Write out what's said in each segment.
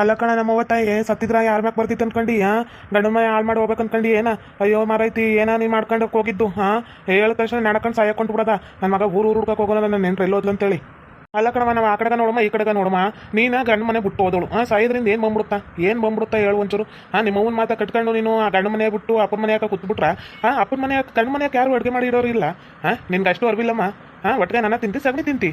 ಅಲ್ಲ ಕಣ, ನಮ್ಮ ತಾಯಿ ಸತ್ತಿದ್ರ ಯಾರ ಮ್ಯಾಕ್ ಬರ್ತಿತ್ತು ಅನ್ಕೊಂಡು ಹಾ ಗಂಡ ಮನೆ ಹಾಳು ಮಾಡಿ ಹೋಗ್ಬೇಕು ಅನ್ಕೊಂಡು, ಏನ? ಅಯ್ಯೋ ಮಾರೈತಿ, ಏನ ನೀನು ಮಾಡ್ಕೊಂಡು ಹೋಗಿದ್ದು ಹಾ ಹೇಳ ತಕ್ಷಣ ನಡ್ಕೊಂಡು ಸಾಯಕೊಂಡು ಬಿಡದ ನನ್ನ ಮಗ ಊರು ಊರು ಹುಡ್ಕಕ್ಕೆ ಹೋಗೋಣ ನನ್ನ ನೆಂಟ್ರೆ ಎಲ್ಲೋದ್ಲು ಅಂತೇಳಿ. ಅಲ್ಲ ಕಣವ ನಾವು ಆ ಕಡೆಗೆ ನೋಡಮ್ಮ, ಈ ಕಡೆಗೆ ನೋಡಮ್ಮ, ನೀನು ಗಂಡ ಮನೆ ಬಿಟ್ಟು ಹೋದಳು. ಹಾಂ ಸಾಯಿದ್ರಿಂದ ಏನು ಬಂದ್ಬಿಡುತ್ತಾ? ಏನು ಬಂದ್ಬಿಡುತ್ತಾ ಹೇಳು ಒಂಚೂರು. ಹಾಂ ಅವ್ನ ಮಾತಾ ಕಟ್ಕೊಂಡು ನೀನು ಆ ಗಂಡ ಮನೆ ಬಿಟ್ಟು ಅಪ್ಪನ ಮನೆ ಯಾಕೆ ಕೂತ್ಬಿಟ್ರೆ? ಹಾಂ ಅಪ್ಪನ ಮನೆ ಗಂಡ ಮನೆ ಯಾರು ಅಡುಗೆ ಮಾಡಿ ಇಡೋರು ಇಲ್ಲ? ಹಾಂ ನಿನ್ಗೆ ಅಷ್ಟು ಅರ್ವಿಲ್ಲಮ್ಮ? ಹಾಂ ಒಟ್ಟಿಗೆ ನನ್ನ ತಿಂತಿ, ಸಗಣಿ ತಿಂತಿ.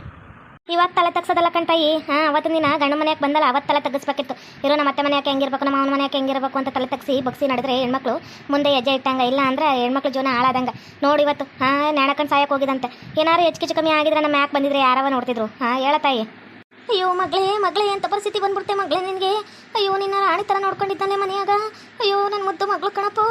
ಇವಾಗ ತಲೆ ತಗ್ಸೋದಲ್ಲ ಕಣ್ತಾಯಿ ಹಾಂ ಅವತ್ತು ನೀನು ಗಂಡ ಮನೆಯಾಗ ಬಂದಲ್ಲ ಅವತ್ತು ತಲೆ ತಗ್ಸ್ಬೇಕಿತ್ತು. ಇರೋ ನಮ್ಮ ಅತ್ತೆ ಮನೆಯಾಕೆ ಹೆಂಗಿರ್ಬೇಕು, ನಮ್ಮ ಅವನ ಮನೆಯಾಕೆ ಹೆಂಗಿರ್ಬೇಕು ಅಂತ ತಲೆ ತಗ್ಸಿ ಬಗ್ಸಿ ನಡೆದ್ರೆ ಹೆಣ್ಮಕ್ಳು ಮುಂದೆ ಹೆಜ್ಜೆ ಇಟ್ಟಂಗ, ಇಲ್ಲ ಅಂದ್ರೆ ಹೆಣ್ಮಕ್ಳು ಜೀವನ ಹಾಳಾದಂಗ. ನೋಡಿ ಇವತ್ತು, ಹಾಂ ನೆಣಕಂಡು ಸಾಯಕ್ಕೆ ಹೋಗಿದಂತೆ ಏನಾರು ಹೆಚ್ಚು ಕಮ್ಮಿ ಆಗಿದ್ರೆ ನಮ್ಮ ಯಾಕೆ ಬಂದಿದ್ರೆ ಯಾರವ ನೋಡ್ತಿದ್ರು? ಹಾಂ ಹೇಳತಾಯಿ ಅಯ್ಯೋ ಮಗಳೇ ಮಗಳೇ ಅಂತ ಪರಿಸ್ಥಿತಿ ಬಂದ್ಬಿಡ್ತೆ ಮಗಳೇ ನಿನಗೆ. ಅಯ್ಯೋ, ನಿನ್ನ ರಾಣಿ ತರ ನೋಡ್ಕೊಂಡಿದ್ದಾನೆ ಮನೆಯಾಗ. ಅಯ್ಯೋ ನನ್ನ ಮುದ್ದು ಮಗಳು ಕಣಪ್ಪೋ.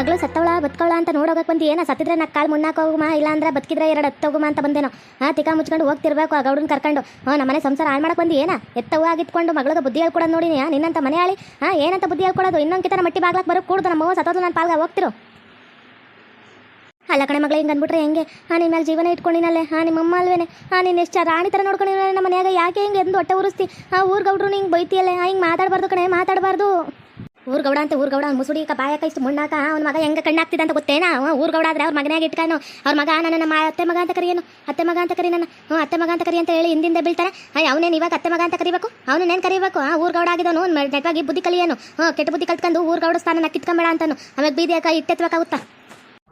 ಮಗಳು ಸತ್ತವಳ, ಬದುಕವಳ ಅಂತ ನೋಡೋಗಕ್ಕೆ ಬಂದು. ಏನ ಸತ್ತಿದ್ರೆ ನಾ ಕಾಳು ಮುನ್ನಾಕ ಹೋಗುಮ ಇಲ್ಲ ಅಂದ್ರೆ ಬದುಕಿದ್ರೆ ಎರಡು ಹತ್ತೋಗುಮ ಅಂತ ಬಂದೇನೋ. ಆ ತಿಕ್ಕ ಮುಚ್ಕೊಂಡು ಹೋಗ್ತಿರ್ಬೇಕು ಆ ಗೌಡನ್ ಕರ್ಕೊಂಡು. ಹಾ ನಮ್ಮನೆ ಸಂಸಾರ ಹಾಳು ಮಾಡಕ್ಕೆ ಬಂದು. ಏನ? ಎತ್ತವ ಆಗಿತ್ಕೊಂಡು ಮಗಳಿಗೆ ಬುದ್ಧಿ ಹೇಳ್ಕೊಡೋದು ನೋಡಿ ನಿನ್ನಂತ ಮನೆ ಆಳಿ. ಹಾ ಏನಂತ ಬುದ್ಧಿ ಹೇಳ್ಕೊಡೋದು? ಇನ್ನೊಂದು ಮಟ್ಟಿ ಬಾಗ್ಲಕ್ಕೆ ಬರೋ ಕೂಡ್ದು ನಮ್ಮ ಸತ್ತೋದು ನಾನು ಪಾಲ್ಗೆ ಹೋಗ್ತಿರು. ಅಲ್ಲ ಕಣೆ ಮಗಳು, ಹಿಂಗೆ ಅಂದ್ಬಿಟ್ರೆ ಹೆಂಗೆ? ಹಾಂ ನಿನ್ನ ಮೇಲೆ ಜೀವನ ಇಟ್ಕೊಂಡಿನಲ್ಲೇ. ಹಾಂ ನಿಮ್ಮ ಅಮ್ಮ ಅಲ್ವೇನೆ? ಹಾಂ ನೀನು ಎಷ್ಟು ರಾಣಿ ಥರ ನೋಡ್ಕೊಂಡಿನ ನಮ್ಮ ಮನೆಯಾಗ. ಯಾಕೆ ಹಿಂಗೆ ಎಂದು ಹೊಟ್ಟೆ ಉರಿಸ್ತಿ? ಆ ಊರ್ಗೌಡ್ರು ಹಿಂಗೆ ಬೈತಿಯಲ್ಲೇ? ಹಾಂ ಹಿಂಗೆ ಮಾತಾಡಬಾರ್ದು ಕಣೆ, ಮಾತಾಡಬಾರ್ದು. ಊರ್ ಗೌಡ ಅಂತ, ಊರ್ ಗೌಡ, ಅವ್ನು ಮುಸುಡಿ ಬಾಯಕ ಇಷ್ಟು ಮುಣ್ಣಾಕ ಅವ್ನ ಮಗ ಹೆಂಗೆ ಕಣ್ಣಾಗ್ತಿದೆ ಅಂತ ಗೊತ್ತೇನಾ? ಅವ ಊರ್ ಗೌಡ ಆದ್ರೆ ಅವ್ರ ಮಗನಾಗ ಇಟ್ಕಾನು ಅವ್ರ ಮಗ, ನನ್ನ ಮಾ, ಅತ್ತೆ ಮಗ ಅಂತ ಕರಿಯನು? ಅತ್ತೆ ಮಗ ಅಂತ ಕರಿ ನನ್ನ. ಹ್ಞೂ, ಅತ್ತೆ ಮಗ ಅಂತ ಕರಿ ಅಂತ ಹೇಳಿ ಹಿಂದಿಂದ ಬೀಳ್ತಾರೆ ಹಾಯ್, ಅವನೇನು ಇವಾಗ ಅತ್ತೆ ಮಗ ಅಂತ ಕರಿಬೇಕು? ಅವನೇನು ಕರಿಬೇಕು? ಆ ಊರ್ ಗೌಡ ಆಗಿದವನು ನೆಟ್ವಾಗಿ ಬುದ್ಧಿ ಕಲಿಯೇನು? ಹ್ಞೂ, ಕೆಟ್ಟ ಬುದ್ಧಿ ಕಲ್ತ್ಕೊಂಡು ಊರ್ ಗೌಡ ಸ್ಥಾನ ಕಿತ್ಕೊಂಬೇಡ ಅಂತಾನು. ಆಮೇಲೆ ಬೀದಿಯಾಕ ಇಟ್ಟೆತ್ಬೇಕಾಗುತ್ತಾ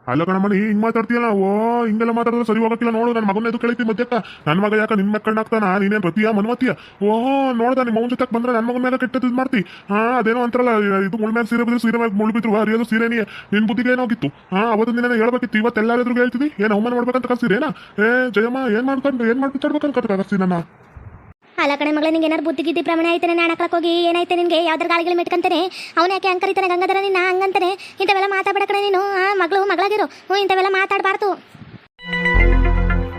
ಅಲ್ಲ ಕಣಮ್ಮ ನೀ ಹಿಂಗ್ ಮಾತಾಡ್ತೀಯಲ್ಲ? ಓ, ಹಿಂಗೆಲ್ಲ ಮಾತಾಡಿದ್ರೆ ಸರಿ ಹೋಗಕ್ಕಿಲ್ಲ. ನೋಡು ನನ್ನ ಮಗನ ಎದು ಕೇಳಿತಿ ಮಧ್ಯಕ್ಕ? ನನ್ನ ಮಗ ಯಾಕ ನಿನ್ ಮಕ್ಕಳ ಆಗ್ತಾನ ನೀನೇನ್ ಪ್ರತಿಯ ಮನ್ಮತಿಯ ಓ, ನೋಡ್ದ, ನಿಮ್ಮ ಮೌನ್ ಜೊತೆಗೆ ಬಂದ್ರೆ ನನ್ನ ಮಗನ ಮೇಲೆ ಕೆಟ್ಟದ್ದು ಮಾಡ್ತಿ. ಹಾ, ಅದೇನೋ ಅಂತಾರಲ್ಲ, ಇದು ಮುಳ್ಮೇಲೆ ಸೀರೆ ಬಿದ್ರೆ ಸೀರೆ ಮೇಲೆ ಮುಳ್ಬಿದ್ರು. ಅರಿಯೋದು ಸೀರೆನಿಯೇ ನಿನ್ ಬುದ್ಧಿಗೆ ಏನೋಗಿತ್ತು? ಹಾ ಅವತ್ತು ನಿನ್ನ ಹೇಳ್ಬೇಕಿತ್ತು. ಇವತ್ತು ಎಲ್ಲಾರ ಎದುರು ಹೇಳ್ತಿದ್ದಿ? ಏನ್ ಅವಮಾನ ಮಾಡ್ಬೇಕಂತ ಕಲ್ಸಿರೇನಾ ಏ, ಜಯಮ್ಮ, ಏನ್ ಮಾಡ್ಕೊಂಡು, ಏನ್ ಮಾಡ್ಬಿಟ್ಟು ನನ್ನ? ಅಲ್ಲ ಕಣೆ ಮಗಳೇ, ನಿಂಗೆ ಏನಾರು ಬುದ್ಧಿ ಗಿದ್ದಿ ಪ್ರಮಾಣ ಐತೆ ನಾನು ಹೋಗಿ ಏನೈತೆ ನಿನಗೆ? ಯಾವ್ದಾರು ಗಾಳಿಗಳು ಮೆಟ್ಕಂತಾನೆ? ಅವನ ಯಾಕೆ ಅಂಕರಿತಾನೆ ಗಂಗಾಧರ ನಿನ್ನ? ಹಂಗಂತಾನೆ. ಇಂಥವೆಲ್ಲ ಮಾತಾಡಬೇಡ ಕಣೆ ನೀನು. ಆ, ಮಗಳು, ಮಗಳಾಗಿರು. ಹ್ಞೂ, ಇಂಥವೆಲ್ಲ ಮಾತಾಡಬಾರ್ದು.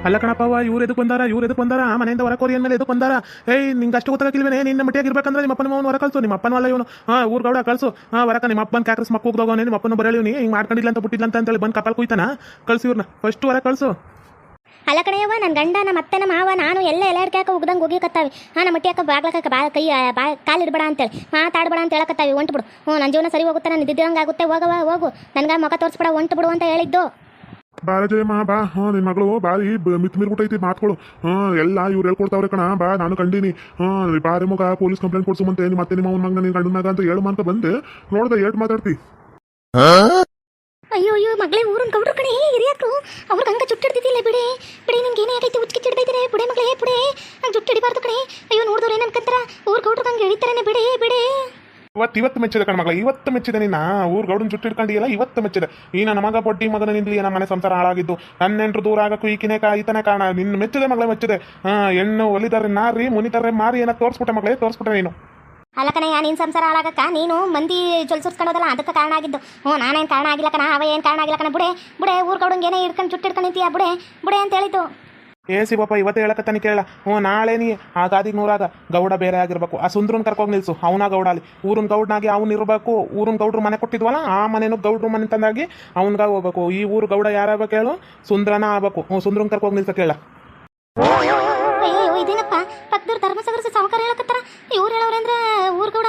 ಅಲ್ಲ ಕಣಪ್ಪವ ಇವ್ರು ಎದಕ್ಕೆ ಬಂದಾರ? ಇವ್ರು ಎದಕ್ಕೆ ಬಂದಾರ? ಮನೆಯಿಂದ ಹೊರ ಕೋರಿ ಮೇಲೆ ಎದಕ್ಕೆ ಬಂದಾರ? ಏಯ್, ನಿಂಗೆ ಅಷ್ಟು ಗೊತ್ತಾಗಿಲ್ವೇ ನಿನ್ನ ಮಟ್ಟಿಯಾಗಿರ್ಬೇಕಂದ್ರೆ ನಿಮ್ಮ ಅಪ್ಪನ ಮಾವನ ಹೊರ ಕಳ್ಸು ನಿಮ್ಮ ಅಪ್ಪನ ಅಲ್ಲ ಇವನು. ಹಾಂ ಊರು ಗೌಡ ಕಳ್ಸು. ಹಾಂ ಹೊರಕ ನಿಮ್ಮ ಅಪ್ಪನ ಕ್ಯಾಕ್ರಸ್ ಮಕ್ಕ ನೀನು ನಿಮ್ಮ ಅಪ್ಪನ ಬರಲಿ ಹಿಂಗೆ ಮಾಡ್ಕೊಂಡಿಲ್ಲ ಅಂತ ಬಿಟ್ಟಿಲ್ಲ ಅಂತ ಹೇಳಿ ಬಂದು ಕಪಾಲ್ ಕುಯ್ತಾನ. ಕಳ್ಸಿ ಇವ್ರನ್ನ ಫಸ್ಟ್ ಹೊರ ಕಳ್ಸು. ಅಲ್ಲ ಕಣೆಯವ್ವ ನನ್ನ ಗಂಡ ನಮ್ಮ ಅತ್ತೆ ನಮ್ಮ ಮಾವ ನಾನು ಎಲ್ಲ ಎಲ್ಲ ಹಿಡ್ಕ್ಯಾಕ ಉಗ್ದಂಗೆ ಹೋಗಿಕತ್ತಾವಿ ಹಾಂ ನಮ್ಮ ಮಟ್ಟಿಯಾಕ ಬಾಗ್ಲಕ್ಕ ಬಾ ಕೈ ಬಾ ಕಾಲು ಇಡಬೇಡ ಅಂತೇಳಿ. ಮಾತಾಡಬೇಡ ಅಂತ ಹೇಳಕತ್ತಾವೆ ಹೊಂಟು ಬಿಡು. ಹ್ಞೂ ನನ್ನ ಜೀವನ ಸರಿ ಹೋಗುತ್ತೆ ನಾನು ಇದ್ದಿದ್ದಂಗೆ ಆಗುತ್ತೆ ಹೋಗವ ಹೋಗು. ನನಗೆ ಮುಖ ತೋರಿಸ್ಬೇಡ ಹೊಂಟು ಬಿಡು ಅಂತ ಹೇಳಿದ್ದು. ಬಾರ ಮಾ ಬಾ. ಹಾಂ ನಿನ್ನ ಮಗಳು ಬಾರಿ ಬ- ಮಿತ್ ಮೀರ್ಬಿಟ್ಟೈತಿ ಮಾತುಗಳು ಹಾಂ ಎಲ್ಲ ಇವ್ರು ಹೇಳ್ಕೊಡ್ತಾವ್ರೆ ಕಣ ಬಾ ನಾನು ಕಂಡೀನಿ. ಹಾಂ ಬಾರಿ ಮಗ ಪೊಲೀಸ್ ಕಂಪ್ಲೇಂಟ್ ಕೊಡ್ಸುಮಂತೆ ನಿಮ್ಮ ಮತ್ತೆ ನಿಮ್ಮ ಅವ್ನ ಮಗ ನೀನು ಗಂಡನ ಮಗ ಅಂತ ಹೇಳು ಅಂತ ಬಂದು ನೋಡ್ದೆ ಏಟ್ ಮಾತಾಡ್ತಿ ಅಯ್ಯೋ ಅಯ್ಯೋ ಮಗಳೇ ಊರನ್ ಗೌಡ್ರು ಕಣೆ ಹಿರಿಯಕ್ರು ಅವ್ರಿಗೆ ಹಂಗ ಜುಟ್ಟಿಡ್ತಿದ್ದಿಲ್ಲ ಬಿಡಿ ಬಿಡಿ ನಿಂಗೆ ಏನೇ ಆಗೈತಿ ಉಚ್ಕಿ ಚಿಡ್ದೈತಿರೆ ಬಿಡೆ ಮಗಳೇ ಬಿಡೆ ಹಂಗೆ ಜುಟ್ಟು ಹಿಡಿಬಾರ್ದು ಕಣೆ. ಅಯ್ಯೋ ನೋಡಿದ್ರೆ ಏನು ಅನ್ಕಂತಾರ? ಊರ್ ಗೌಡ್ರು ನಂಗೆ ಹಿಡಿತಾರೇನೆ ಬಿಡಿ ಬಿಡಿ. ಇವತ್ತು ಇವತ್ತು ಮೆಚ್ಚಿದೆ ಕಣ ಮಗಳ ಇವತ್ತು ಮೆಚ್ಚಿದೆ ನಿನ್ನ ಊರ್ ಗೌಡನ್ ಜುಟ್ಟು ಇಟ್ಕೊಂಡಿಯಲ್ಲ ಇವತ್ತು ಮೆಚ್ಚಿದೆ. ಈ ನನ್ನ ಮಗ ಪೊಟ್ಟಿ ಮಗನ ನಿಂದಲಿ ನಮ್ಮ ಮನೆ ಸಂಸಾರ ಹಾಳಾಗಿದ್ದು. ನನ್ನ ನೆಂಟ್ರು ದೂರ ಆಗಕ್ಕೂ ಈಕಿನೇ ಕಾ ಈತನೇ ಕಾರಣ. ನಿನ್ನ ಮೆಚ್ಚಿದೆ ಮಗಳ ಮೆಚ್ಚಿದೆ. ಹಾ ಹೆಣ್ಣು ಒಲಿದಾರೆ ನಾರಿ ಮುನಿತಾರೆ ಮಾರಿ ಏನೋ ತೋರಿಸ್ಬಿಟ್ಟೆ ಮಗಳೇ ತೋರಿಸ್ಬಿಟ್ಟೆ ನೀನು. ಅಲ್ಲ ಕಣಯ್ಯ ನಿನ್ ಸಂಸಾರ ಹಾಳಾಗಕ್ಕ? ನೀನು ಮಂದಿ ಜೊಲ್ಸುರ್ಸ್ಕೊಳ್ಳೋದಲ್ಲ ಅದಕ್ಕೆ ಕಾರಣ ಆಗಿದ್ದು. ಹ್ಞೂ ನಾನೇನು ಕಾರಣ ಆಗಿಲ್ಲ ಕಣ ಅವ ಏನು ಕಾರಣ ಆಗಿಲ್ಲ ಕಣ ಬುಡೆ ಬುಡೆ ಊರ್ ಗೌಡಂಗೆ ಏನೇ ಹಿಡ್ಕೊಂಡು ಜುಟ್ಟು ಹಿಡ್ಕೊಂಡು ನಿಂತೀಯ ಬುಡೆ ಬುಡೆ ಅಂತ ಹೇಳಿದ್ದು. ಏ ಶಿವಪ್ಪ, ಇವತ್ತೇ ಹೇಳಕತ್ತಾನೆ ಕೇಳ. ಹ್ಞೂ, ನಾಳೆ ನೀ ಆ ಗಾದಿಗೆ ನೂರಾಗ ಗೌಡ ಬೇರೆ ಆಗಿರ್ಬೇಕು. ಆ ಸುಂದ್ರನ್ ಕರ್ಕೊಂಡು ನಿಲ್ಸು, ಅವನ ಗೌಡ ಅಲ್ಲಿ ಊರಿನ ಗೌಡನಾಗಿ ಅವ್ನು ಇರಬೇಕು. ಊರಿನ ಗೌಡ್ರು ಮನೆ ಕೊಟ್ಟಿದ್ವಲ್ಲ, ಆ ಮನೆನೂ ಗೌಡ್ರು ಮನೆ ತಂದಾಗಿ ಅವನಿಗಾಗಿ ಹೋಗ್ಬೇಕು. ಈ ಊರು ಗೌಡ ಯಾರಾಗಬೇಕು ಹೇಳು ಸುಂದ್ರನ ಆಗ್ಬೇಕು. ಹ್ಞೂ, ಸುಂದ್ರನ್ ಕರ್ಕೊಂಡು ನಿಲ್ಸ ಕೇಳ. ಹೇಳಕತ್ತಾರ? ಊರ್ ಗೌಡ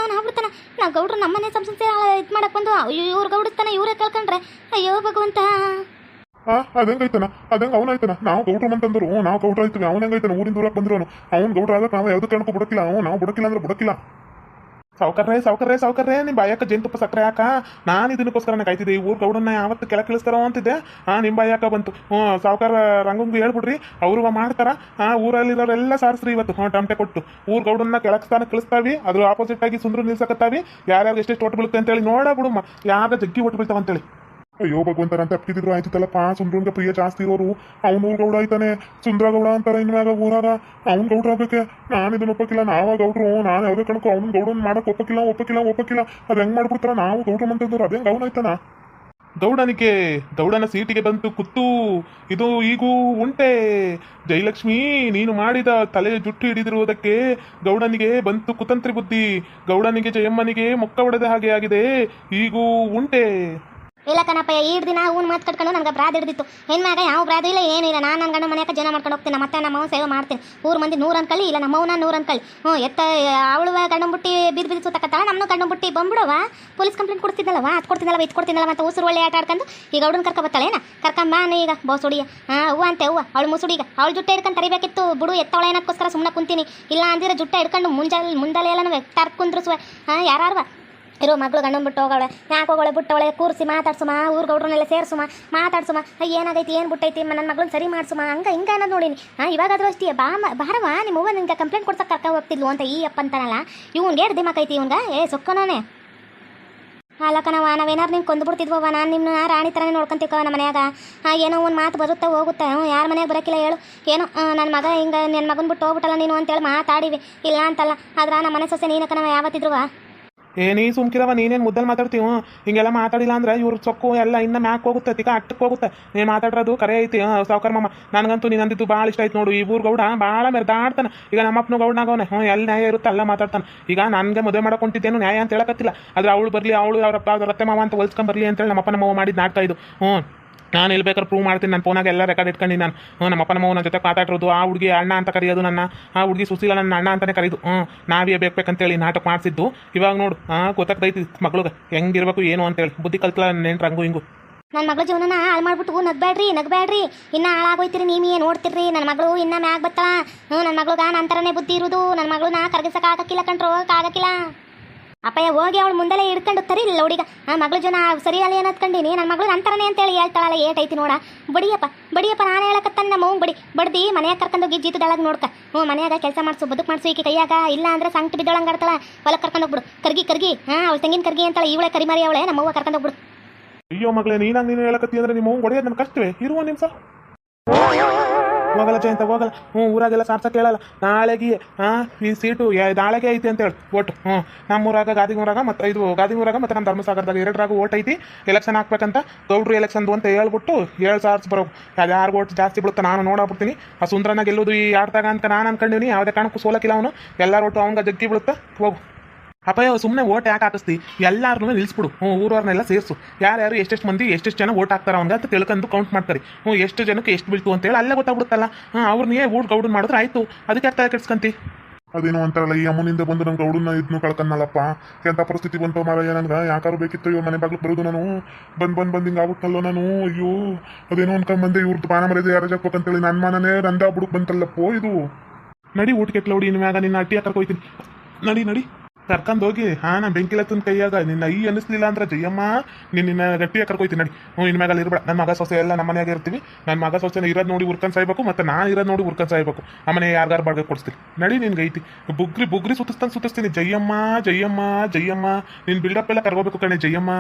ನಾ ಗೌಡ್ರು ನಮ್ಮನೆ ಸಂಸಂಸೆ ಇದು ಮಾಡಕ್ ಬಂದು ಇವ್ರು ಗೌಡಸ್ತಾನ ಇವರೇ ಕೇಳ್ಕಂಡ್ರೆ. ಅಯ್ಯೋ, ಭಗವಂತ. ಹಾ ಅದಂಗೈತನ ಅದಂಗ ಅವನಾಯ್ತನ ನಾವು ಗೌಟ್ರ ಅಂತಂದ್ರು ಹ್ಞೂ ನಾವು ಗೌಡ್ರ ಆಯ್ತೀವಿ ಅವನ ಹೆಂಗೈತನ ಊರಿಂದ ದೂರಕ್ಕೆ ಬಂದ್ರು ಅವ್ನು. ಗೌಡ್ರ ಆದಾಗ ನಾವು ಯಾವ್ದು ಕಾರಣಕ್ಕೂ ಬಿಡಕ್ಕಿಲ್ಲ. ಅವ್ನು ನಾವು ಬಿಡಕ್ಕಿಲ್ಲ ಅಂದ್ರೆ ಬಿಡಕ್ಕಿಲ್ಲ. ಸಾವುಕಾರ್ರೆ ಸಾವುಕಾರ್ರೆ ಸಾವುಕಾರ್ರೆ ನಿಮ್ಮ ಬಾಯಕ್ಕ ಜೇನುತುಪ್ಪ ಸಕ್ಕರೆ ಯಾಕ ನಾನು ಇದಕ್ಕೋಸ್ಕರನೇ ಕಾಯ್ತಿದ್ದೆ ಈ ಊರು ಗೌಡನ್ನ ಯಾವತ್ತು ಕೆಳ ಇಳಿಸ್ತಾರೋ ಅಂತಿದ್ದೆ. ಹಾಂ ನಿಮ್ಮ ಬಾಯಕ್ಕ ಬಂತು? ಹ್ಮ್ ಸಾವುಕಾರ ರಂಗಂಗು ಹೇಳ್ಬಿಡ್ರಿ. ಅವರು ಮಾಡ್ತಾರ. ಹಾಂ ಊರಲ್ಲಿರೋರೆಲ್ಲ ಸಾರಿಸ್ರಿ ಇವತ್ತು. ಹಾ ಟಮಟೆ ಕೊಟ್ಟು. ಊರ್ ಗೌಡನ್ನ ಕೆಳಕ್ಸ್ತಾನ ಕಳಿಸ್ತಾವಿ. ಅದ್ರ ಆಪೋಸಿಟ್ ಆಗಿ ಸುಂದ್ರ ನಿಲ್ಸಕತ್ತಾವಿ. ಯಾರ್ಯಾರು ಎಷ್ಟೆಷ್ಟು ಹೊಟ್ಟು ಬೀಳುತ್ತೆ ಅಂತೇಳಿ ನೋಡ ಬಿಡುಮ್ಮ. ಯಾರ ಜಗ್ಗಿ ಹೊಟ್ಟು ಅಂತೇಳಿ ಅಯ್ಯೋ ಭಗವಂತರ ಅಂತ ಅಪ್ಪಿದ್ರು ಆಯ್ತಿತ್ತಲ್ಲಪ್ಪ ಸುಂದ್ರಂಗ ಪ್ರಿಯ ಜಾಸ್ತಿ ಇರೋರು. ಅವ್ನ ಗೌಡ ಆಯ್ತಾನೆ. ಸುಂದ್ರ ಗೌಡ ಅಂತಾರ ಇನ್ಮ್ಯಾಗ ಊರಾಗ. ಅವ್ನ್ ಗೌಡ್ರ ಆಗ್ಬೇಕೆ? ನಾನು ಇದನ್ನ ಒಪ್ಪಕ್ಕಿಲ್ಲ. ನಾವ ಗೌಡ್ರು. ನಾನು ಯಾವ್ದೇ ಕಣಕ್ಕೂ ಅವ್ನ ಗೌಡನ್ ಮಾಡಕ್ ಒಪ್ಪಕ್ಕಿಲ್ಲ ಒಪ್ಪಕ್ಕಿಲ್ಲ ಒಪ್ಪಕ್ಕಿಲ್ಲ. ಅದ್ ಹೆಂಗ್ ಮಾಡ್ಬಿಡ್ತಾರ? ನಾವು ಗೌಡ್ರು ಅಂತಂದ್ರು ಅದೇ ಗೌಡ ಆಯ್ತಾನ? ಗೌಡನಿಗೆ ದೌಡನ ಸೀಟಿಗೆ ಬಂತು ಕುತ್ತು ಇದು ಈಗೂ ಉಂಟೆ. ಜಯಲಕ್ಷ್ಮಿ, ನೀನು ಮಾಡಿದ ತಲೆ ಜುಟ್ಟು ಹಿಡಿದಿರುವುದಕ್ಕೆ ಗೌಡನಿಗೆ ಬಂತು ಕುತಂತ್ರಿ ಬುದ್ಧಿ. ಗೌಡನಿಗೆ, ಜಯಮ್ಮನಿಗೆ ಮೊಕ್ಕ ಹೊಡೆದ ಹಾಗೆ ಆಗಿದೆ. ಈಗೂ ಉಂಟೆ. ಇಲ್ಲ ಕಣಪ್ಪ ಈಡ್ ದಿನ ಹೂನ್ ಮಾತು ಕಟ್ಕೊಂಡು ನನಗೆ ಬ್ರಾದ್ ಹೆಣ್ಣು ಹೆಣ್ಮ್ಯಾಗ ಯಾವ ಬ್ರಾದು ಇಲ್ಲ, ಏನು ಇಲ್ಲ. ನಾನು ನನ್ನ ಗಂಡ ಮನೆಯಾಗ ಜನ ಮಾಡ್ಕೊಂಡು ಹೋಗ್ತೀನಿ. ಮತ್ತೆ ನಮ್ಮ ಅವ್ನ ಸೇವೆ ಮಾಡ್ತೀನಿ. ಊರು ಮಂದಿ ನೂರು ಅನ್ಕಳಿ ಇಲ್ಲ ನಮ್ಮವನ ನೂರು ಅನ್ಕಳಿ ಹ್ಞೂ, ಎತ್ತ, ಅವಳು ಗಂಡು ಬುಟ್ಟಿ ಬಿದ್ದು ಸುತ್ತಕತ್ತಾಳ ನಮ್ಮನ್ನು ಬುಟ್ಟಿ ಬಂದ್ಬಿಡವ ಪೊಲೀಸ್ ಕಂಪ್ಲೇಂಟ್ ಕೊಡ್ತಿದ್ದಲ್ಲವ ಅದು ಕೊಡ್ತಿದ್ದಲ್ಲ ಇದು ಕೊಡ್ತಿದ್ದಲ್ಲ ಮತ್ತೆ ಉಸಿರು ಒಳ್ಳೆ ಆಟ ಆಡ್ಕೊಂಡು ಈಗ ಅವಳನ್ನ ಕರ್ಕೊ ಬರ್ತಾಳೇನ ಕರ್ಕೊಂಬ ಈಗ ಬೋಸುಡಿಯ ಹಾಂ ಅವ್ವ ಅಂತೆ, ಹೂವು. ಅವಳು ಈಗ. ಅವಳು ಜುಟ್ಟ ಹಿಡ್ಕೊಂಡು ತರಿಬೇಕಿತ್ತು. ಬಿಡು, ಎತ್ತವಳ ಏನಕ್ಕೋಸ್ಕರ ಸುಮ್ಮನೆ ಕುಂತೀನಿ. ಇಲ್ಲ ಅಂದಿರ ಜುಟ್ಟ ಹಿಡ್ಕೊಂಡು ಮುಂಜಾನೆ ಮುಂದಲೆ ಎಲ್ಲ ತರ್ಕ್ ಕುಂದ್ರಸುವ ಹಾಂ, ಯಾರಾರ್ವ? ಇರೋ ಮಗಳು ಗಂಡನ್ ಬಿಟ್ಟು ಹೋಗೋಳೆ ಯಾಕೆ ಹೋಗೋಳೆ ಬಿಟ್ಟವಳೆ? ಕೂರಿಸಿ, ಮಾತಾಡ್ಸುಮ? ಊರ್ ಗೌಡ್ರನ್ನೆಲ್ಲ ಸೇರಿಸುಮ? ಮಾತಾಡ್ಸುಮ? ಏನಾಗೈತಿ? ಏನು ಬಿಟ್ಟೈತಿ? ನನ್ನ ಮಗಳನ್ನ ಸರಿ ಮಾಡ್ಸುಮ? ಹಂಗ ಹಿಂಗೆ ಅನ್ನೋದು ನೋಡೀನಿ. ಹಾಂ, ಇವಾಗಾದ್ರೂ ಅಷ್ಟೇ. ಬಾ ಬಾರವ ನಿಮ್ಮ ಅವ್ವ ಕಂಪ್ಲೇಂಟ್ ಕೊಡ್ಸಕ್ಕೆ ಕರ್ಕ ಹೋಗ್ತಿದ್ಲು ಅಂತ ಈ ಅಪ್ಪ ಅಂತಾನಲ್ಲ. ಇವ್ನ್ಗೆ ಎರಡು ದಿಮಾಕೈತಿ ಇವ್ನ್ಗ? ಏ ಸೊಕ್ಕನೇ ಅಲ್ಲಕ್ಕನವ ನಾವೇನಾರು ನಿಂಗೆ ಕೊಂದು ಬಿಡ್ತಿದ್ವವ ನಾನು ನಿಮ್ಮನ್ನ ರಾಣಿ ಥರನೇ ನೋಡ್ಕೊಂತೀವ ನಮ್ಮ ಮನ್ಯಾಗ. ಹಾಂ, ಏನೋ ಒಂದು ಮಾತು ಬರುತ್ತೆ ಹೋಗುತ್ತೆ? ಯಾರ ಮನೆಗೆ ಬರೋಕ್ಕಿಲ್ಲ ಹೇಳು. ಏನೋ ನನ್ನ ಮಗ ಹಿಂಗೆ ನನ್ನ ಮಗನ ಬಿಟ್ಟು ಹೋಗ್ಬಿಟ್ಟಲ್ಲ ನೀನು ಅಂತೇಳಿ ಮಾತಾಡಿವಿ. ಇಲ್ಲ ಅಂತಲ್ಲ. ಆದ್ರೆ ನಮ್ಮ ಮನೆ ಸೊಸೆ ನೀನಕ್ಕನವ ಯಾವತ್ತಿದ್ರುವ? ಏ ನೀ ಸುಮ್ಕಿರವ ನೀನೇನು ಮುದ್ದಲ್ಲಿ ಮಾತಾಡ್ತೀವಿ ಹಿಂಗೆಲ್ಲ ಮಾತಾಡಿಲ್ಲ ಅಂದ್ರೆ ಇವ್ರ ಸೊಕ್ಕು ಎಲ್ಲ ಇನ್ನ ಮ್ಯಾಕ್ ಹೋಗುತ್ತೆ ತಿಕ್ಕ ಅಟ್ಟಕ್ಕೆ ಹೋಗುತ್ತೆ. ನೀನು ಮಾತಾಡ್ರದು ಕರೆ ಐತಿ ಸಾವುಕಾರ ಮಾಮ. ನನಗಂತೂ ನೀನು ಅಂದಿದ್ದು ಭಾಳ ಇಷ್ಟ ಆಯ್ತು ನೋಡು, ಈ ಊರು ಗೌಡ ಭಾಳ ಮೆರ್ದಾಡ್ತಾನೆ. ಈಗ ನಮ್ಮಪ್ಪನ ಗೌಡನಾಗವನೆ ಹ್ಞೂ ಎಲ್ಲಿ ನ್ಯಾಯ ಇರುತ್ತೆ ಅಲ್ಲ ಮಾತಾಡ್ತಾನೆ. ಈಗ ನನಗೆ ಮದುವೆ ಮಾಡಕೊಂಟಿದ್ದೇನು ನ್ಯಾಯ ಅಂತ ಹೇಳಕತ್ತಿಲ್ಲ. ಆದರೆ ಅವಳು ಬರಲಿ, ಅವಳು ಅವರಪ್ಪ ಅವ್ರ ಅತ್ತೆ ಮಾವ ಅಂತ ಹೊಲ್ಸ್ಕೊಂಡ್ ಬರಲಿ ಅಂತೇಳಿ ನಮ್ಮಪ್ಪನ ಮಾವ ಮಾಡಿದ್ದು ನಾಡ್ತಾ ಹ್ಞೂ ನಾನು ಎಲ್ಲಿ ಪ್ರೂವ್ ಮಾಡ್ತೀನಿ. ನನ್ನ ಫೋನಾಗ ಎಲ್ಲ ರೆಕಾರ್ಡ್ ಇಟ್ಕೊಂಡು ನಾನು ಹ್ಞೂ, ನಮ್ಮ ಅಪ್ಪನ ಮಾವ ನನ್ನ ಜೊತೆ ಮಾತಾಡಿರೋದು ಆ ಹುಡುಗಿ ಅಣ್ಣ ಅಂತ ಕರೆಯೋದು ನನ್ನ, ಆ ಹುಡುಗಿ ಸುಶೀಲ ನನ್ನ ಅಣ್ಣ ಅಂತಲೇ ಕರೆಯೋದು. ಹ್ಞೂ, ನಾವೇ ಬೇಕಂತೇಳಿ ನಾಟಕ ಮಾಡಿಸಿದ್ದು. ಇವಾಗ ನೋಡು ಹಾಂ ಗೊತ್ತಾಗ್ತೈತಿ ಮಗಳಿಗೆ, ಹೆಂಗಿರ್ಬೇಕು ಏನು ಅಂತೇಳಿ. ಬುದ್ಧಿ ಕಲ್ತಲ್ಲ ನೆಂಟ್ರು ಹಂಗು ಹಿಂಗು. ನನ್ನ ಮಗಳ ಜೀವನನ ಹಾಳು ಮಾಡ್ಬಿಟ್ಟು ನಗ್ಬೇಡ್ರಿ ನಗ್ಬೇಡ್ರಿ ಇನ್ನ ಹಾಳಾಗೋಯ್ತಿರಿ ಏನು ನೋಡ್ತಿರ್ರಿ. ನನ್ನ ಮಗಳು ಇನ್ನ ಮ್ಯಾಗ ಬತ್ತಳ. ಹ್ಞೂ ನನ್ನ ಮಗಳಿಗೆ ನನ್ನ ಬುದ್ಧಿ ಇರೋದು. ನನ್ನ ಮಗಳನ್ನ ಕರ್ಗಿಸಕ್ಕೆ ಆಗಕ್ಕಿಲ್ಲ ಕಂಡ್ರು ಅಪ್ಪಯ್ಯ ಹೋಗಿ ಅವಳು ಮುಂದೆಲೆ ಹಿಡ್ಕೊಂಡು ತರಿ ಇಲ್ಲ ಹುಡುಗ, ಆ ಮಗಳ ಜನ ಸರಿ ಅಲ್ಲ ಏನು ಕಂಡೀನಿ ನನ್ನ ಮಗಳು ನಂತರನೇ ಅಂತೇಳಿ ಹೇಳ್ತಾಳಲ್ಲ ಏಟೈತಿ ನೋಡ. ಬಡಿಯಪ್ಪ ಬಡಿಯಪ್ಪ, ನಾನು ಹೇಳಕತ್ತಾನೆ ನಮ್ಮ ಬಡಿ. ಬಡ್ದಿ, ಮನ್ಯಾಗ ಕರ್ಕೊಂಡೋಗಿ ಜೀತದೊಳಗೆ ನೋಡ್ಕ. ಹ್ಞೂ, ಮನೆಯಾಗ ಕೆಲಸ ಮಾಡಿಸು, ಬದುಕು ಮಾಡಿಸು, ಈಕೆ ಕೈಯಾಗ ಇಲ್ಲ ಅಂದ್ರೆ ಸಂಕಟ ಬಿದ್ದೊಳಂಗೆ ಆಡ್ತಾಳ ಕರ್ಕೊಂಡು ಹೋಗ್ಬಿಡು. ಕರ್ಗಿ ಕರ್ಗಿ. ಹಾಂ, ಅವಳು ತೆಂಗಿನ ಕರ್ಗಿ ಅಂತಾಳೆ. ಇವಳೆ ಕರಿಮಾರಿ ಅವಳೆ ನಮ್ಮವ್ವ ಕರ್ಕೊಂಡು ಹೋಗ್ಬಿಡು. ಅಯ್ಯೋ ಮಗಳೇ, ನೀನಾಗ ನೀನು ಹೇಳಕತ್ತಿ ಅಂದ್ರೆ ನಿಮ್ಮ ಹೊಡೆಯೋದು ನಮ್ಮ ಕಷ್ಟವೇ? ಇರುವ ನಿಮಿಷ ಹೋಗಲ್ಲ ಜಯಂತ ಹೋಗಲ್ಲ. ಹ್ಞೂ, ಊರಾಗೆಲ್ಲ ಸಾರ್ಸಕ್ಕೆ ಹೇಳಲ್ಲ ನಾಳೆಗೆ ಹಾಂ ಈ ಸೀಟು ನಾಳೆಗೆ ಐತಿ ಅಂತೇಳಿ ಓಟ್ ಹ್ಞೂ. ನಮ್ಮೂರಾಗ, ಗಾದಿಗೂರಾಗ ಮತ್ತು ಇದು, ಗಾದಿಗೂರಾಗ ಮತ್ತು ನಮ್ಮ ಧರ್ಮಸಾಗರದಾಗ ಎರಡರಾಗ ಓಟ್ ಐತಿ. ಎಲೆಕ್ಷನ್ ಹಾಕ್ಬೇಕಂತ ಗೌಡ್ರು ಎಲೆಕ್ಷನ್ದು ಅಂತ ಹೇಳ್ಬಿಟ್ಟು ಏಳು ಸಾರ್ಸ್ ಬರೋ ಯಾರು ಓಟ್ ಜಾಸ್ತಿ ಬಿಡುತ್ತೆ ನಾನು ನೋಡಾಬಿಡ್ತೀನಿ ಆ ಸುಂದ್ರನ ಗೆಲ್ಲೋದು ಈ ಆಡ್ದಾಗ ಅಂತ ನಾನು ಅನ್ಕೊಂಡಿನಿ ಯಾವುದೇ ಕಾರಣಕ್ಕೂ ಸೋಲಕ್ಕಿಲ್ಲ ಅವನು. ಎಲ್ಲರೂ ಓಟು ಅವಂಗ ಜಗ್ಗಿ ಬಿಡುತ್ತೆ ಹೋಗು. ಅಪ್ಪಯ್ಯ ಸುಮ್ಮನೆ ಓಟ್ ಯಾಕೆ ಹಾಕಿಸ್ತಿ? ಎಲ್ಲಾರನ್ನೂ ನಿಲ್ಲಿಸ್ಬಿಡು ಹ್ಞೂ ಊರವ್ರನ್ನೆಲ್ಲ ಸೇರಿಸು. ಯಾರ್ಯಾರು ಎಷ್ಟೆಷ್ಟು ಮಂದಿ ಎಷ್ಟೆಷ್ಟು ಜನ ಓಟ್ ಹಾಕ್ತಾರೆ ಅವ್ನಿಗೆ ಅಂತ ತಿಳ್ಕೊಂಡು ಕೌಂಟ್ ಮಾಡ್ತಾರೆ ಹ್ಞೂ ಎಷ್ಟು ಜನಕ್ಕೆ ಎಷ್ಟು ಬೀಳ್ತು ಅಂತೇಳಿ ಅಲ್ಲೇ ಗೊತ್ತಾಗ್ಬಿಡುತ್ತಲ್ಲ. ಹಾಂ ಅವ್ರನ್ನೇ ಓಟ್ ಗೌಡನ್ ಮಾಡಿದ್ರೆ ಆಯಿತು. ಅದಕ್ಕೆ ಅರ್ಥ ತಲೆ ಕೆಡ್ಸ್ಕಂತಿ? ಅದೇನೋ ಅಂತಾರಲ್ಲ ಈ ಅಮ್ಮನಿಂದ ಬಂದು ನಂಗೆ ಗೌಡನ್ನ ಇದನ್ನು ಕಳ್ಕನ್ನಲ್ಲಪ್ಪ ಎಂಥ ಪರಿಸ್ಥಿತಿ ಬಂತು ಮಾರಾಯ ನನಗೆ? ಯಾಕಾರು ಬೇಕಿತ್ತು ಇವ್ರ ಮನೆ ಬಾಗ್ಲಿಗೆ ಬರೋದು ನಾನು. ಬಂದು ಬಂದು ಬಂದು ಹಿಂಗೆ ಆಗುತ್ತಲ್ಲ ನಾನು. ಅಯ್ಯೋ ಅದೇನೋ ಅನ್ಕೊಂಡು ಬಂದೆ ಇವ್ರದ್ದು ಪಾನ ಮರ್ಯಾದೆ ಯಾರು ಜಾಕ್ಬೇಕಂತೇಳಿ ನನ್ನ ಮನೇ ರಂದ ಬಿಡುಕ್ ಬಂತಲ್ಲಪ್ಪೋ ಇದು. ನಡಿ ಊಟ ಎಟ್ಲ ಇನ್ನು ಇನ್ಮ್ಯಾಗ ನಿನ್ನ ಅಟ್ಟಿಯ ಹೋಯ್ತೀನಿ. ನಡಿ ನಡಿ. ಕರ್ಕೊಂಡು ಹೋಗಿ ಹಾ ನಾನು ಬೆಂಕಿಲತ್ತನ ಕೈಯಾಗ, ನಿನ್ನ ಈ ಅನಿಸ್ಲಿಲ್ಲ ಅಂದ್ರೆ ಜಯಮ್ಮ ನಿನ್ನ ನಿನ್ನ ಗಟ್ಟಿಯಾಗಿ ಕರ್ಕೊಯ್ತೀನಿ ನಡಿ. ಹ್ಞೂ ಇನ್ಮ್ಯಾಗ ಮೇಲೆ ಇರ್ಬೇಡ. ನನ್ನ ಮಗ ಸೊಸೆ ಎಲ್ಲ ನಮ್ಮ ಮನೆಯಾಗ ಇರ್ತೀವಿ. ನನ್ನ ಮಗ ಸೊಸೆನ ಇರೋದು ನೋಡಿ ಉರ್ಕೊಂಡು ಸಾಯ್ಬೇಕು, ಮತ್ತೆ ನಾನು ಇರೋದು ನೋಡಿ ಉರ್ಕೊಂಡು ಸಾಯ್ಬೇಕು. ಆ ಮನೆ ಯಾರ್ಗಾರು ಬಾಡ್ಗೆ ಕೊಡಿಸ್ತೀನಿ. ನಡಿ ನಿನ್ಗೆ ಐತಿ ಬುಗ್ರಿ ಬುಗ್ರಿ ಸುತ್ತಿಸ್ತಾನೆ ಸುತ್ತಿಸ್ತೀನಿ. ಜಯಮ್ಮ ಜಯಮ್ಮ ಜಯಮ್ಮ. ನಿನ್ನ ಬಿಲ್ಡಪ್ ಎಲ್ಲ ಕರ್ಕೋಬೇಕು ಕಣೆ, ಜಯಮ್ಮ.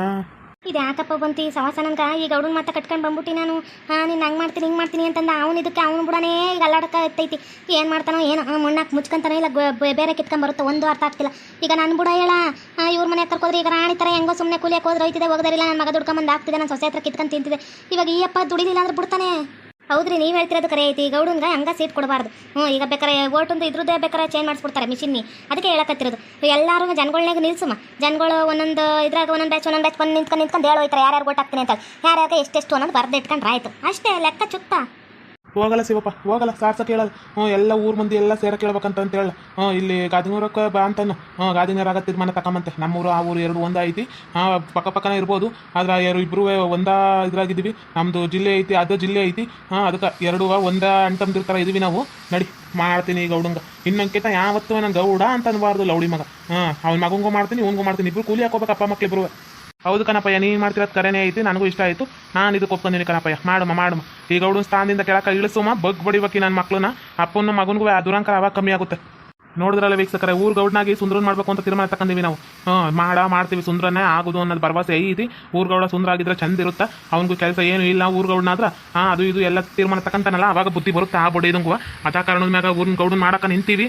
ಇದು ಯಾಕಪ್ಪ ಬಂತು ಈ ಸವಾಸ ಈಗ ಅವ್ರನ್ನ ಮತ್ತೆ ಕಟ್ಕೊಂಡು ಬಂದ್ಬಿಟ್ಟು ನಾನು. ಹಾಂ, ನೀನು ಹಂಗೆ ಮಾಡ್ತೀನಿ, ಹಿಂಗೆ ಮಾಡ್ತೀನಿ ಅಂತಂದ ಅವ್ನು ಇದಕ್ಕೆ ಅವ್ನು ಬಿಡನೇ ಈಗ ಅಲ್ಲಾಡಕ ಎತ್ತೈತಿ ಏನು ಮಾಡ್ತಾನೋ ಏನು ಮಣ್ಣಾಕ್ ಮುಚ್ಕೊಂತಾನೋ ಇಲ್ಲ ಬೇರೆ ಕಿತ್ಕೊಂಡ್ ಬರುತ್ತೆ ಒಂದು ಅರ್ಥ ಆಗ್ತಿಲ್ಲ. ಈಗ ನಾನು ಬುಡ ಹೇಳ ಇವ್ರ ಮನೆ ಕರ್ಕೋದ್ರೆ ಈಗ ರಾಣಿ ಥರ ಹೆಂಗೋ ಸುಮ್ಮನೆ ಕೂಲಿಯಕ್ಕೆ ಹೋದ್ರೆ ಹೋಯ್ತಿದೆ ಹೋಗೋದಿಲ್ಲ ನನ್ನ ಮಗ ದುಡ್ಕೊಂಬಂದು ಆಗ್ತಿದೆ ನನ್ನ ಸೊಸೆ ಹತ್ರ ಕಿತ್ಕೊಂಡು ತಿಂತಿದೆ. ಇವಾಗ ಈ ಅಪ್ಪ ದುಡಿಲಿಲ್ಲ ಅಂದ್ರೆ ಬಿಡ್ತಾನೆ. ಹೌದ್ರಿ, ನೀವು ಹೇಳ್ತಿರೋದು ಕರೆ ಐತಿ ಗೌಡನ್ಗೆ ಹಂಗೆ ಸೀಟ್ ಕೊಡಬಾರ್ದು. ಹ್ಞೂ ಈಗ ಬೇಕಾರೆ ಓಟೊಂದು ಇದ್ರದ್ದೇ ಬೇಕಾರೆ ಚೇಂಜ್ ಮಾಡಿಸ್ಬಿಡ್ತಾರೆ ಮಿಷಿನ್ನಿ ಅದಕ್ಕೆ ಹೇಳಕತ್ತಿರೋದು. ಎಲ್ಲರೂ ಜನಗಳ್ನಾಗ ನಿಲ್ಸುಮ. ಜನಗಳು ಒಂದೊಂದು ಇದ್ರಾಗ ಒಂದೊಂದು ಬ್ಯಾಚ್ ಒಂದೊಂದು ಬ್ಯಾಚ್ ಬಂದು ನಿಂತ್ಕೊಂಡು ನಿಂತ್ಕೊಂಡು ಹೇಳೋಯ್ತಾರೆ ಯಾರ್ಯಾರು ಓಟ್ ಹಾಕ್ತೀನಿ ಅಂತ ಯಾರ್ಯಾರಿಗೆ ಎಷ್ಟೆಷ್ಟು ಅನ್ನೋದು ಬರ್ದು ಇಟ್ಕೊಂಡ್ರೆ ಆಯ್ತು ಅಷ್ಟೇ, ಲೆಕ್ಕ ಚುಕ್ತ. ಹೋಗಲ್ಲ ಶಿವಪ್ಪ, ಹೋಗಲ್ಲ ಸಾರ್ಸಕ್ಕೆ ಹೇಳಲ್ಲ ಹ್ಞೂ ಎಲ್ಲ ಊರು ಮಂದಿ ಎಲ್ಲ ಸೇರ ಕೇಳ್ಬೇಕಂತ ಅಂತ ಹೇಳ ಹ್ಞೂ ಇಲ್ಲಿ ಗಾದಿನೂರಕ್ಕೆ ಬಾ ಅಂತಾನು. ಹ್ಞೂ ಗಾದಿನೂರ ಆಗತ್ತಿದ್ದ ಮನೆ ತಗೊಂಬಂತೆ ನಮ್ಮೂರು, ಆ ಊರು ಎರಡು ಒಂದೇ ಐತಿ. ಹಾಂ, ಪಕ್ಕ ಪಕ್ಕನೇ ಇರ್ಬೋದು. ಆದ್ರೆ ಎರಡು ಇಬ್ಬರು ಒಂದ ಇದ್ರಾಗಿದ್ದೀವಿ. ನಮ್ಮದು ಜಿಲ್ಲೆ ಐತಿ, ಅದು ಜಿಲ್ಲೆ ಐತಿ. ಹಾಂ, ಅದಕ್ಕೆ ಎರಡು ಒಂದ ಅಂತಂದಿರ್ತಾರೆ ಇದೀವಿ ನಾವು. ನಡಿ, ಮಾಡ್ತೀನಿ ಗೌಡಂಗ. ಇನ್ನೊಂದ್ಕಿಂತ ಯಾವತ್ತೂ ನಾನು ಗೌಡ ಅಂತ ಅನ್ಬಾರ್ದು ಲೌಡಿ ಮಗ. ಹಾಂ ಅವ್ನ ಮಗಂಗೂ ಮಾಡ್ತೀನಿ ಇವಂಗೂ ಮಾಡ್ತೀನಿ. ಇಬ್ರು ಕೂಲಿ ಹಾಕೋಬೇಕು ಅಪ್ಪ ಮಕ್ಳಿಬ್ರು. ಹೌದು ಕಣಪ್ಪಯ್ಯ, ನೀನು ಮಾಡ್ತಿರೋದು ಕರೆನೇ ಐತಿ, ನನಗೂ ಇಷ್ಟ ಆಯಿತು. ನಾನು ಇದಕ್ಕೆ ಒಪ್ಕೊಂಡಿನಿ ಕಣಪ್ಪಯ್ಯ. ಮಾಡಮ್ಮ ಮಾಡಮ್ಮ ಈ ಅವಳು ಸ್ಥಾನದಿಂದ ಕೆಳಕ ಇಳಿಸುಮ ಬಗ್ ಬಡಿಬೇಕಿ ನನ್ನ ಮಕ್ಳನ್ನ. ಅಪ್ಪನ ಮಗನಿಗೂ ಆ ದುರಂಕಾರ ಅವಾಗ ಕಮ್ಮಿ ಆಗುತ್ತೆ. ನೋಡಿದ್ರಲ್ಲ ವೀಕ್ಷಕರೇ, ಊರ್ ಗೌಡ್ನಾಗಿ ಸುಂದ್ರನ್ ಮಾಡ್ಬೇಕು ಅಂತ ತೀರ್ಮಾನ ತಗೊಂಡಿವಿ ನಾವು. ಹಾಂ ಮಾಡ, ಮಾಡ್ತೀವಿ ಸುಂದ್ರನೇ, ಆಗೋದು ಅನ್ನೋದು ಭರವಸೆ ಐತಿ. ಊರ್ ಗೌಡ ಸುಂದ್ರ ಆಗಿದ್ರೆ ಚಂದ ಇರುತ್ತೆ? ಅವನಿಗೂ ಕೆಲಸ ಏನು ಇಲ್ಲ, ಊರ್ ಗೌಡನಾದ್ರ? ಹಾಂ, ಅದು, ಇದು ಎಲ್ಲ ತೀರ್ಮಾನ ತಗೊಂತಾನಲ್ಲ ಅವಾಗ ಬುದ್ಧಿ ಬರುತ್ತೆ ಆ ಬಡಿದಂಗೂ ಅದ ಕಾರಣದ ಮ್ಯಾಗ ಊರಿನ ಗೌಡನ್ ಮಾಡೋಕೆ ನಿಂತೀವಿ.